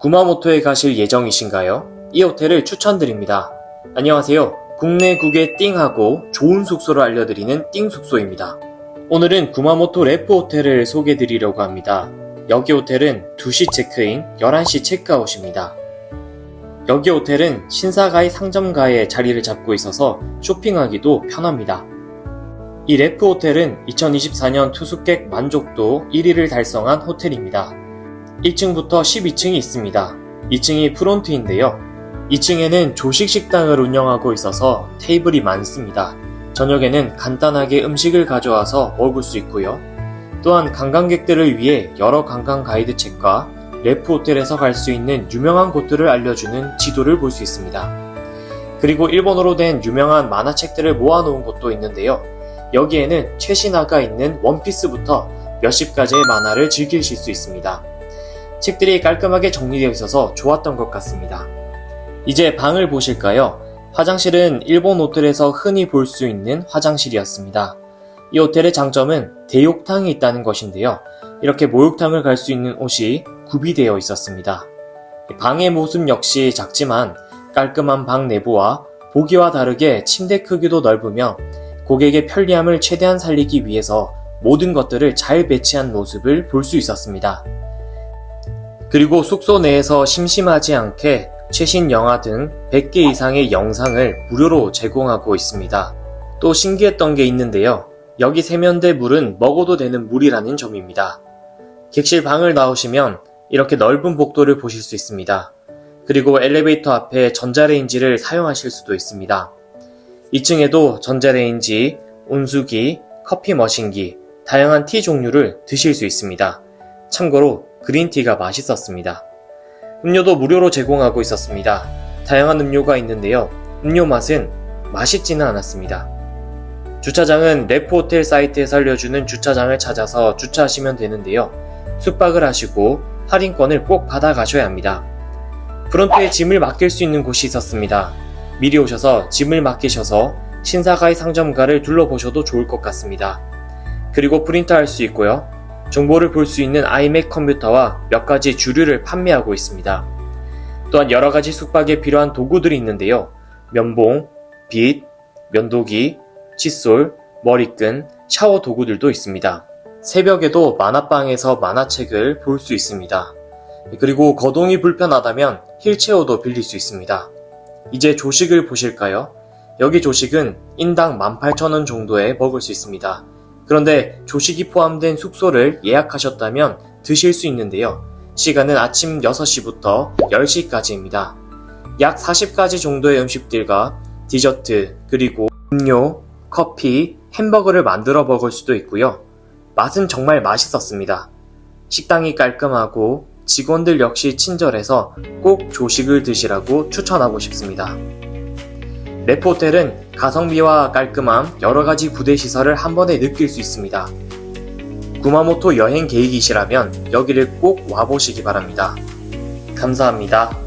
구마모토에 가실 예정이신가요? 이 호텔을 추천드립니다. 안녕하세요. 국내국에 띵하고 좋은 숙소를 알려드리는 띵 숙소입니다. 오늘은 구마모토 레프 호텔을 소개드리려고 합니다. 여기 호텔은 2시 체크인, 11시 체크아웃입니다. 여기 호텔은 신사가의 상점가에 자리를 잡고 있어서 쇼핑하기도 편합니다. 이 레프 호텔은 2024년 투숙객 만족도 1위를 달성한 호텔입니다. 1층부터 12층이 있습니다. 2층이 프론트인데요. 2층에는 조식 식당을 운영하고 있어서 테이블이 많습니다. 저녁에는 간단하게 음식을 가져와서 먹을 수 있고요. 또한 관광객들을 위해 여러 관광 가이드 책과 레프 호텔에서 갈 수 있는 유명한 곳들을 알려주는 지도를 볼 수 있습니다. 그리고 일본어로 된 유명한 만화책들을 모아놓은 곳도 있는데요. 여기에는 최신화가 있는 원피스부터 몇십 가지의 만화를 즐기실 수 있습니다. 책들이 깔끔하게 정리되어 있어서 좋았던 것 같습니다. 이제 방을 보실까요? 화장실은 일본 호텔에서 흔히 볼 수 있는 화장실이었습니다. 이 호텔의 장점은 대욕탕이 있다는 것인데요. 이렇게 목욕탕을 갈 수 있는 옷이 구비되어 있었습니다. 방의 모습 역시 작지만 깔끔한 방 내부와 보기와 다르게 침대 크기도 넓으며 고객의 편리함을 최대한 살리기 위해서 모든 것들을 잘 배치한 모습을 볼 수 있었습니다. 그리고 숙소 내에서 심심하지 않게 최신 영화 등 100개 이상의 영상을 무료로 제공하고 있습니다. 또 신기했던 게 있는데요. 여기 세면대 물은 먹어도 되는 물이라는 점입니다. 객실 방을 나오시면 이렇게 넓은 복도를 보실 수 있습니다. 그리고 엘리베이터 앞에 전자레인지를 사용하실 수도 있습니다. 2층에도 전자레인지, 온수기, 커피 머신기, 다양한 티 종류를 드실 수 있습니다. 참고로 그린티가 맛있었습니다. 음료도 무료로 제공하고 있었습니다. 다양한 음료가 있는데요. 음료 맛은 맛있지는 않았습니다. 주차장은 레프 호텔 사이트에서 알려주는 주차장을 찾아서 주차하시면 되는데요. 숙박을 하시고 할인권을 꼭 받아가셔야 합니다. 프론트에 짐을 맡길 수 있는 곳이 있었습니다. 미리 오셔서 짐을 맡기셔서 신사가의 상점가를 둘러보셔도 좋을 것 같습니다. 그리고 프린트할 수 있고요. 정보를 볼 수 있는 아이맥 컴퓨터와 몇 가지 주류를 판매하고 있습니다. 또한 여러 가지 숙박에 필요한 도구들이 있는데요. 면봉, 빗, 면도기, 칫솔, 머리끈, 샤워 도구들도 있습니다. 새벽에도 만화방에서 만화책을 볼 수 있습니다. 그리고 거동이 불편하다면 힐체어도 빌릴 수 있습니다. 이제 조식을 보실까요? 여기 조식은 인당 18,000원 정도에 먹을 수 있습니다. 그런데 조식이 포함된 숙소를 예약하셨다면 드실 수 있는데요. 시간은 아침 6시부터 10시까지입니다. 약 40가지 정도의 음식들과 디저트, 그리고 음료, 커피, 햄버거를 만들어 먹을 수도 있고요. 맛은 정말 맛있었습니다. 식당이 깔끔하고 직원들 역시 친절해서 꼭 조식을 드시라고 추천하고 싶습니다. 레프 호텔은 가성비와 깔끔함, 여러 가지 부대 시설을 한 번에 느낄 수 있습니다. 구마모토 여행 계획이시라면 여기를 꼭 와보시기 바랍니다. 감사합니다.